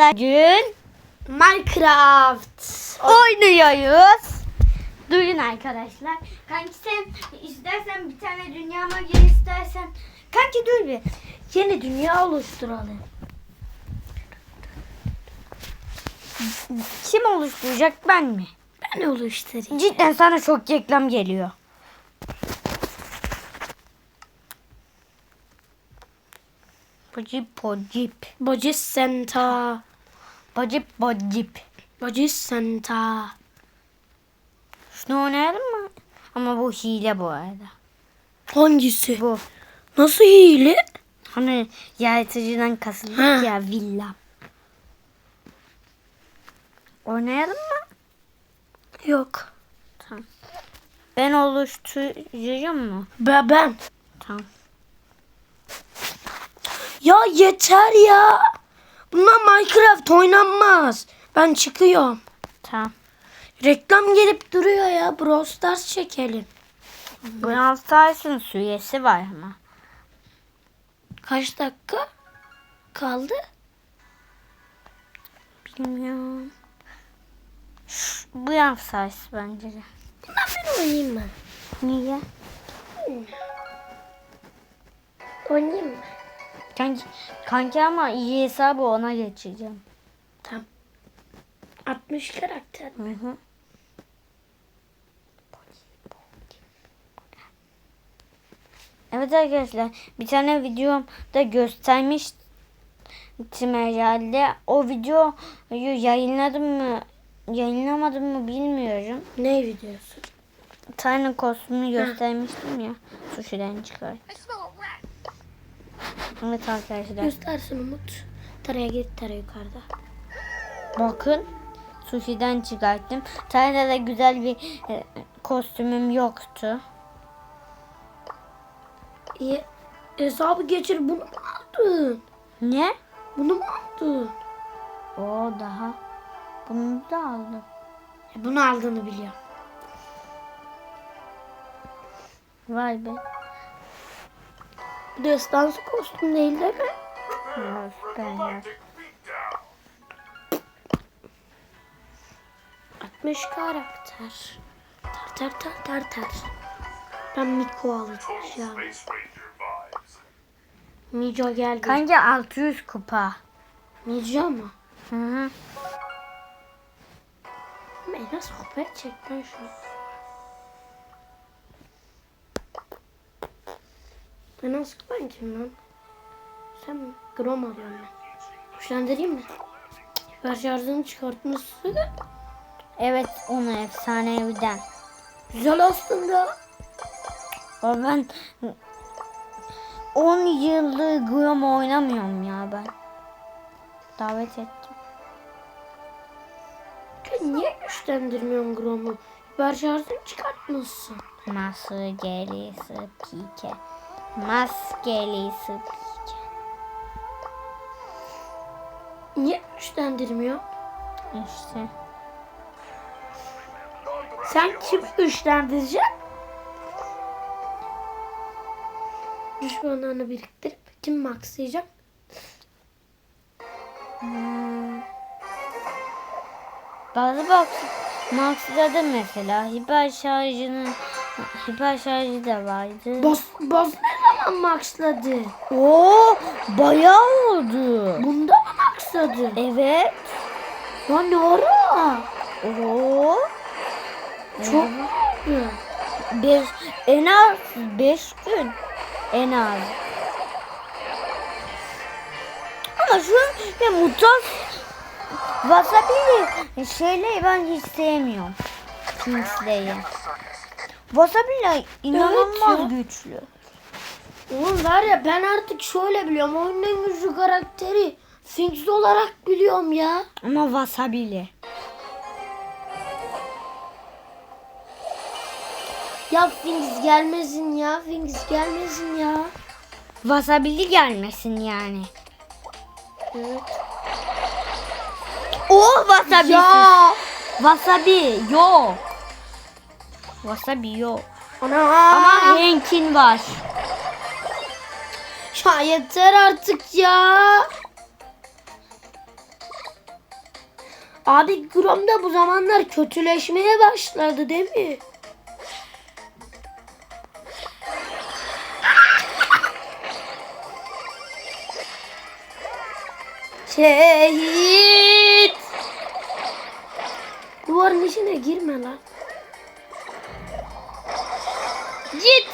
Bugün Minecraft. oynuyoruz. Duyun arkadaşlar. Kanki sen istersen bir tane dünyama gir istersen. Kanki dur bir. Yeni dünya oluşturalım. Kim oluşturacak ben mi? Ben oluşturayım. Cidden sana çok reklam geliyor. Bocip bocip. Bocis Senta. Bocip bocip. Bocis Senta. Şunu oynayalım mı? Ama bu hile bu arada. Hangisi? Bu. Nasıl hile? Hani yaratıcıdan kasıldık Ha. ya villa. Oynayalım mı? Yok. Tamam. Ben oluşturacağım mı? Ben, ben. Tamam. Ya yeter ya. Bundan Minecraft oynanmaz. Ben çıkıyorum. Tamam. Reklam gelip duruyor ya. Brawl Stars çekelim. Brawl Stars'ın süresi var ama. Kaç dakika kaldı? Bilmiyorum. Şş, Brawl Stars bence de. Ben oynayayım mı? Niye? Oynayayım mı? Kanki, kanki ama iyi hesabı ona geçeceğim. Tamam. 60 karakter. Hı hı. Evet arkadaşlar bir tane videomda göstermiştim herhalde. O videoyu yayınladım mı yayınlamadım mı bilmiyorum. Ne videosu? Tane kostümünü göstermiştim ya. Sushi'den çıkar. Evet arkadaşlar. Göstersin Umut. Taraya git tara yukarıda. Bakın sushi'den çıkarttım. Tane de güzel bir e, kostümüm yoktu. İyi. Hesabı geçir bunu mu aldın? Ne? Bunu mu aldın? O daha. Bunu da aldım. E, bunu aldığını biliyorum. Vay be. Destansı kostüm değil değil mi? Ya, süper ya. 60 karakter. Tar tar tar tar tar. Ben Miko alacağım. Mico geldi. Kanka 600 kupa. Mico mu? Hı hı. Ben nasıl kupaya çektim şunu? Ben nasıl kupayım kim lan? Sen mi? Grom alıyorum ben. Kuşlandırayım mı? Ver şarjını çıkartmışsın. Evet onu efsaneviden. Güzel aslında. O ben 10 yıldır Grom oynamıyorum ya ben. Davet ettim. Ya niye güçlendirmiyorsun Grom'u? Ver şarjını çıkartmışsın. Maskelisi pike. Maskelisi pike. Niye güçlendirmiyor? İşte. Sen kim güçlendireceksin? Düşmanlarını biriktirip kim maxlayacak? Hmm. Bazı bak Max'da mesela hiper şarjının hiper şarjı da vardı. Boss, boss ne maxladı? Oo bayağı oldu. Bunda mı maxladı? Evet. Ya ne ara? Oo. Çok oldu. Beş, en az 5 gün. En az. Ama şu ne mutant Wasabi'li şeyleri ben hiç sevmiyorum. Kings'leyi. Wasabi'ler inanılmaz ya. güçlü. Oğlum var ya ben artık şöyle biliyorum. Oyunun en güçlü karakteri Sphinx olarak biliyorum ya. Ama Wasabi'li. Ya Sphinx gelmesin ya. Sphinx gelmesin ya. Wasabi'li gelmesin yani. Evet. O Wasabi. Ya. Wasabi yok. Wasabi yok. Ana. Ama Hank'in var. Ya yeter artık ya. Abi Grom da bu zamanlar kötüleşmeye başladı değil mi? Şehit! Duvarın içine girme lan. Git!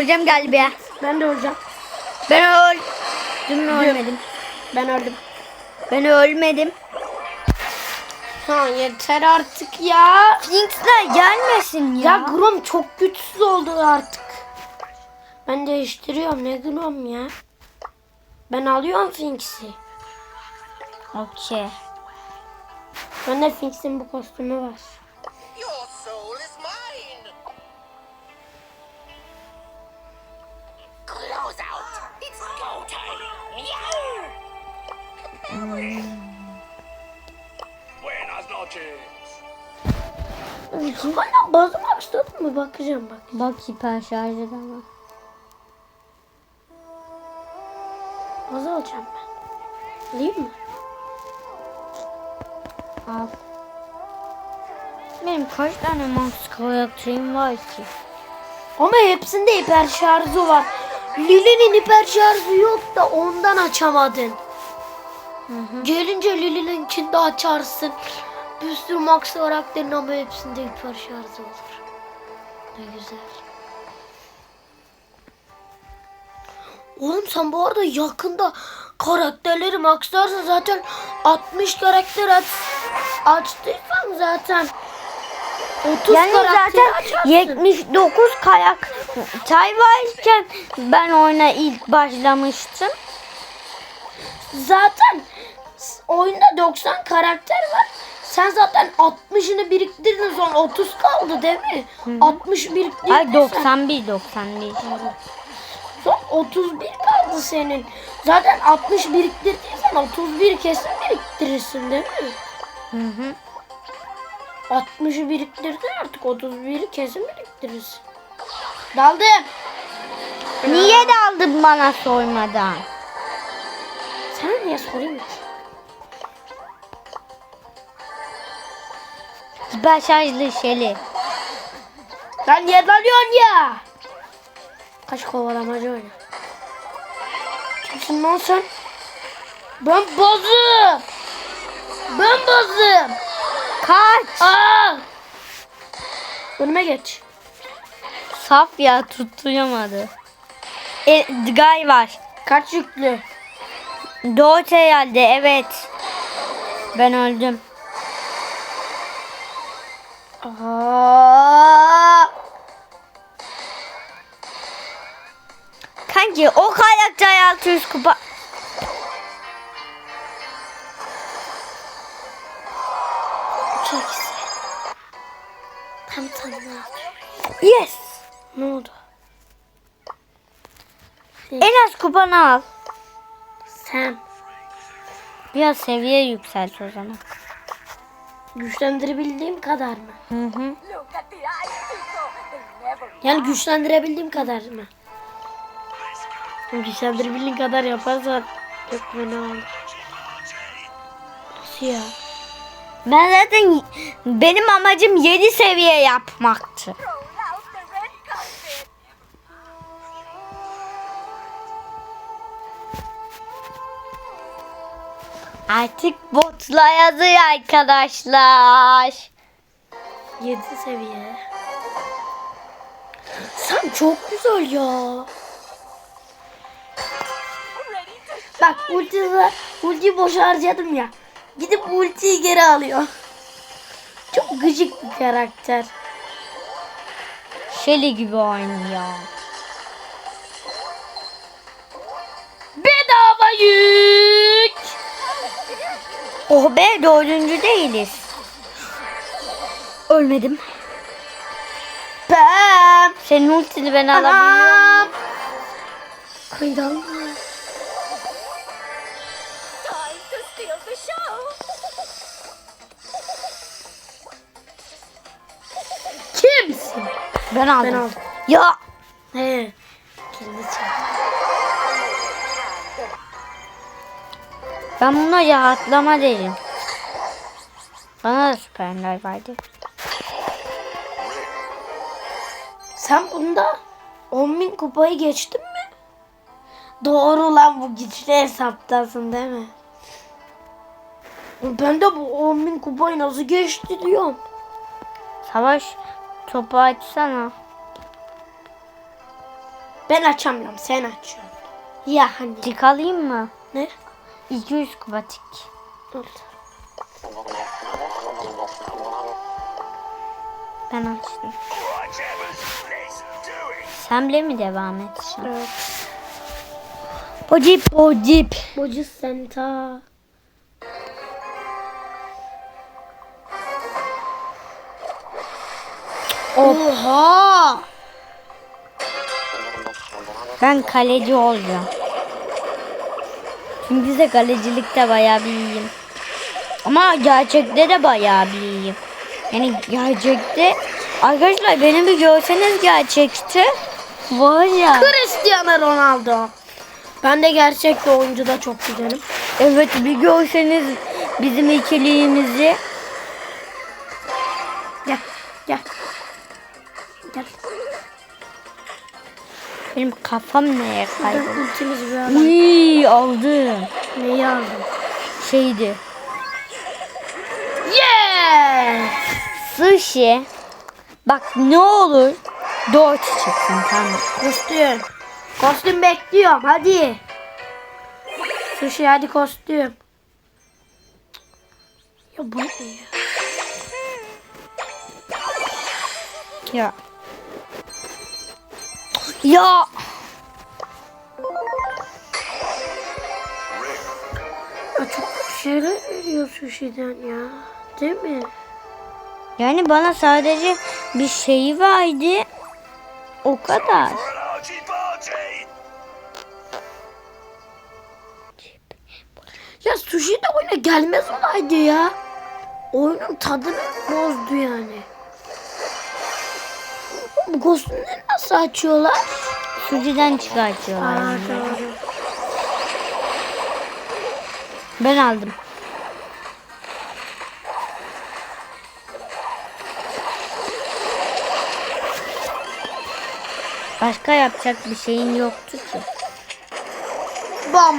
Öleceğim galiba. Ben de öleceğim. Ben öldüm mü ölmedim. Ben öldüm. Ben ölmedim. Ha yeter artık ya. Finks'ler gelmesin ya. Ya Grom çok güçsüz oldu artık. Ben değiştiriyorum ne Grom ya. Ben alıyorum Finks'i. Okey. Bende Finks'in bu kostümü var. Hala bazı başladı mı bakacağım bak. Bak hiper şarjı da var. Bazı alacağım ben. Alayım mı? Al. Benim kaç tane max karakterim var ki? Ama hepsinde hiper şarjı var. Lili'nin hiper şarjı yok da ondan açamadın. Gelince Lili'ninkini de açarsın. Bir sürü max karakterin ama hepsinde hiper şarjı olur. Ne güzel. Oğlum sen bu arada yakında karakterleri maxlarsa zaten 60 karakter aç, açtıysan zaten 30 Yani zaten açarsın. 79 karakter varken ben oyuna ilk başlamıştım. Zaten oyunda 90 karakter var. Sen zaten 60'ını biriktirdin sonra 30 kaldı değil mi? 60 biriktirdin. Ay sen. 91 91. Son 31 kaldı senin. Zaten 60 biriktirdiysen 31 kesin biriktirirsin değil mi? Hı hı. 60'ı biriktirdin artık 31'i kesin biriktirirsin. Daldım. Niye daldın bana sormadan? Sana niye sorayım ki? Şarjlı Şeli. Sen niye dalıyorsun ya? Kaç kovalamacı oyna. Kimsin lan sen? Ben bazım. Ben bazım. Kaç? Aa! Önüme geç. Saf ya tutturamadı. E, Guy var. Kaç yüklü? Dört herhalde evet. Ben öldüm. Aa! Kanki o karakter 600 kupa. Çekse. Tam tanına. Yes. Ne oldu? En az kupanı al. Sen Biraz seviye yükselt o zaman. Güçlendirebildiğim kadar mı? Hı hı. Yani güçlendirebildiğim kadar mı? Güçlendirebildiğin kadar yaparsan çok fena olur. Nasıl ya? Ben zaten benim amacım 7 seviye yapmaktı. Artık botla yazıyor arkadaşlar. 7 seviye. Sen çok güzel ya. Bak ulti, ultiyi boş harcadım ya. Gidip ultiyi geri alıyor. Çok gıcık bir karakter. Shelly gibi oynuyor. Bedava yük. Oh be dördüncü değiliz. Ölmedim. Bam. Senin ultini ben alabiliyorum. Kıydan Kimsin? Ben aldım. Ben aldım. Ya. He. Ben buna rahatlama derim. Bana da süperler vardı. Sen bunda 10.000 kupayı geçtin mi? Doğru lan bu güçlü hesaptasın değil mi? Ben de bu 10.000 kupayı nasıl geçti diyorum. Savaş topu açsana. Ben açamıyorum sen açıyorsun. Ya hani. Tik alayım mı? Ne? 200 kupa tik. Dur. Ben açtım. Sen bile mi devam edeceksin? Evet. Pocip pocip. Bocu Senta. Oha. Ben kaleci olacağım. Çünkü de kalecilikte bayağı bir iyiyim. Ama gerçekte de bayağı bir iyiyim. Yani gerçekte arkadaşlar benim bir görseniz gerçekte var ya. Cristiano Ronaldo. Ben de gerçekte oyuncuda çok güzelim. Evet bir görseniz bizim ikiliğimizi. Gel. Gel. Gel. Benim kafam neye kayboldu? ultimiz bir adam. Uy aldım. Neyi aldın? Şeydi. Yeah! Sushi. Bak ne olur. Dört çıksın tamam. Kostüm. Kostüm bekliyorum hadi. Sushi hadi kostüm. Ya bu ne ya? Ya. Ya. ya çok şeyler veriyor sushi'den ya. Değil mi? Yani bana sadece bir şey verdi. O kadar. Ya sushi de oyuna gelmez olaydı ya. Oyunun tadını bozdu yani. Bu kostümleri nasıl açıyorlar? Sushi'den çıkartıyorlar. Aa, doğru. Ben aldım. Başka yapacak bir şeyin yoktu ki. Bam.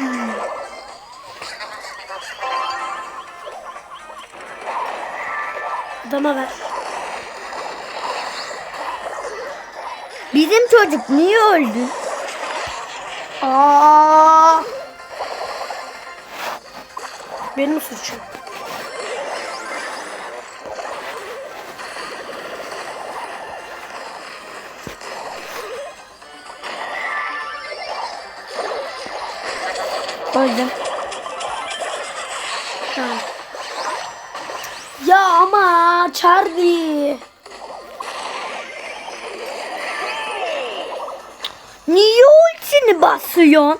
Adama ver. Bizim çocuk niye öldü? Aa. Benim suçum. Öldüm. Tamam. Ya ama Charlie. Niye ultini basıyorsun?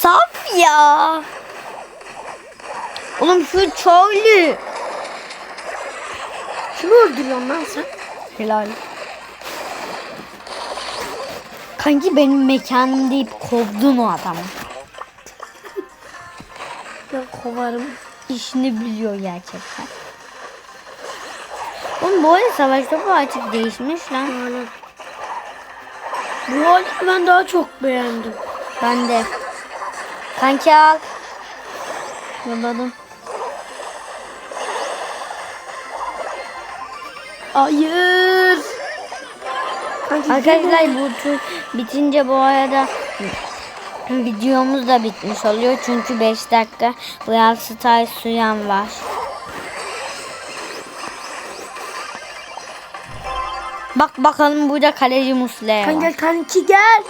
Saf ya. Oğlum şu Charlie. Kimi öldürüyorsun lan sen? Helal. Kanki benim mekanım deyip kovdun o adamı. Ben kovarım. İşini biliyor gerçekten. Oğlum bu arada savaş topu artık değişmiş lan. Aynen. Bu halini ben daha çok beğendim. Ben de. Kanki al. Yolladım. Hayır. Kanki Arkadaşlar bu tur bitince bu arada videomuz da bitmiş oluyor. Çünkü 5 dakika Real Stars süren var. Bak bakalım burada kaleci Muslera var. Kanka kanki gel.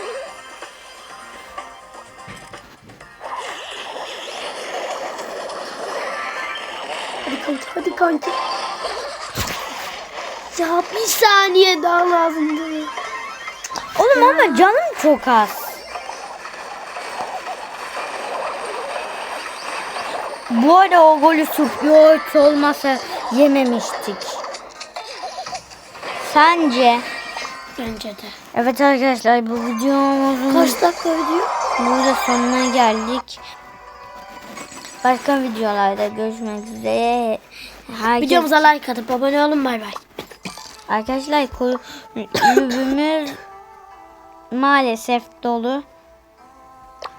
Hadi kanki hadi kanki. Ya bir saniye daha lazımdı. Oğlum ama canım çok az. Bu arada o golü Supiot olmasa yememiştik. Sence? Bence de. Evet arkadaşlar bu videomuzun Kaç dakika video? burada sonuna geldik. Başka videolarda görüşmek üzere. Herkes, Videomuza like atıp abone olun bay bay. Arkadaşlar kulübümüz maalesef dolu.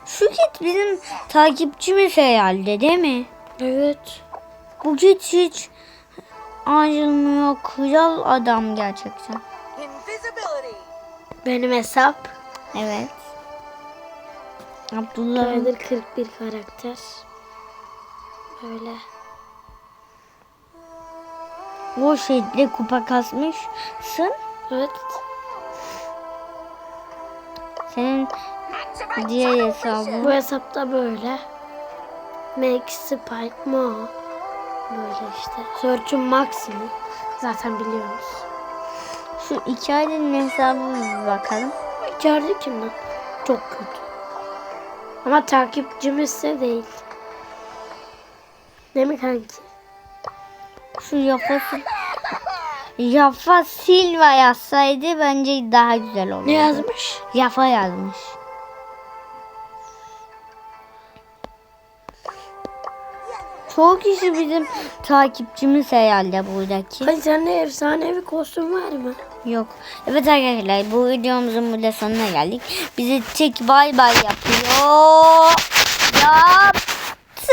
Şu git bizim takipçimiz herhalde değil mi? Evet. Bu git hiç ayrılmıyor. Kral adam gerçekten. Benim hesap. Evet. Abdullah Rider 41 karakter. Böyle. o şekilde kupa kasmışsın. Evet. Senin diğer hesabın. Bu hesapta böyle. Make Spike Mo. Böyle işte. Search'ün maksimum. Zaten biliyoruz. Şu iki ailenin hesabına bir bakalım. İçeride kim lan? Çok kötü. Ama takipçimizse değil. Değil mi kanki? Şu Yafa Sil- Yafa Silva yazsaydı bence daha güzel olurdu. Ne yazmış? Yafa yazmış. Çoğu kişi bizim takipçimiz herhalde buradaki. Hani sende efsanevi kostüm var mı? Yok. Evet arkadaşlar bu videomuzun burada sonuna geldik. Bizi tek bay bay yapıyor. Yaptı.